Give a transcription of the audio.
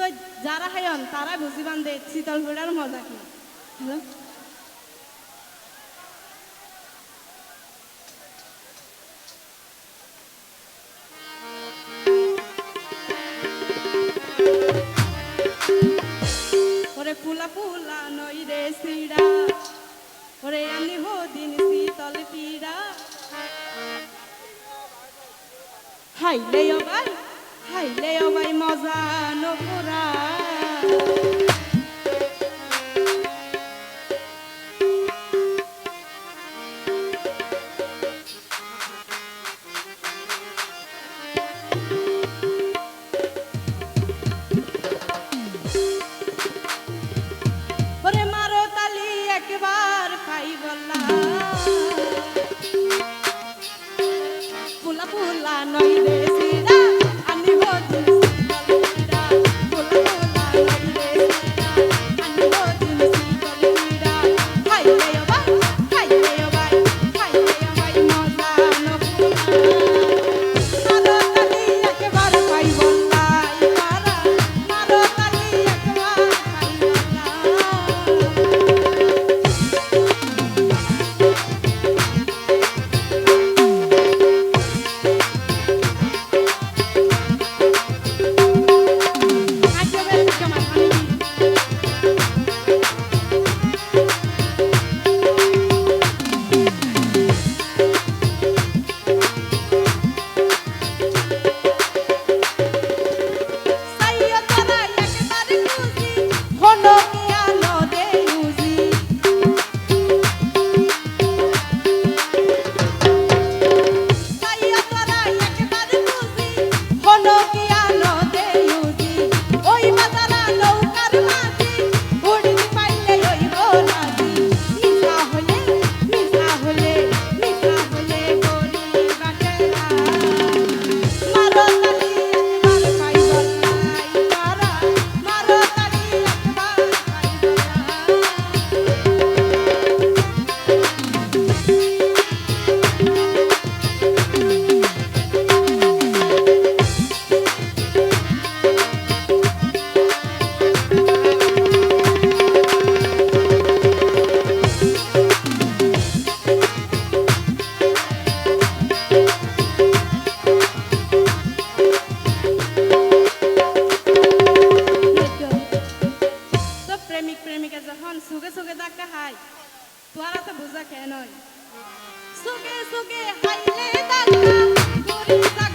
তো যারা হায়ন, তারা বুঝিবান দে শীতলগুড়ার মজা কি? হ্যালো? পুলা দিন হাইলে ও ভাই ভাই মজা। অপরাধ প্রেমিক, প্রেমিকা যখন সুখে সুখে ডাকা হাই তোরা তো বোঝা কেন সুখে সুখে হাইলে দাদা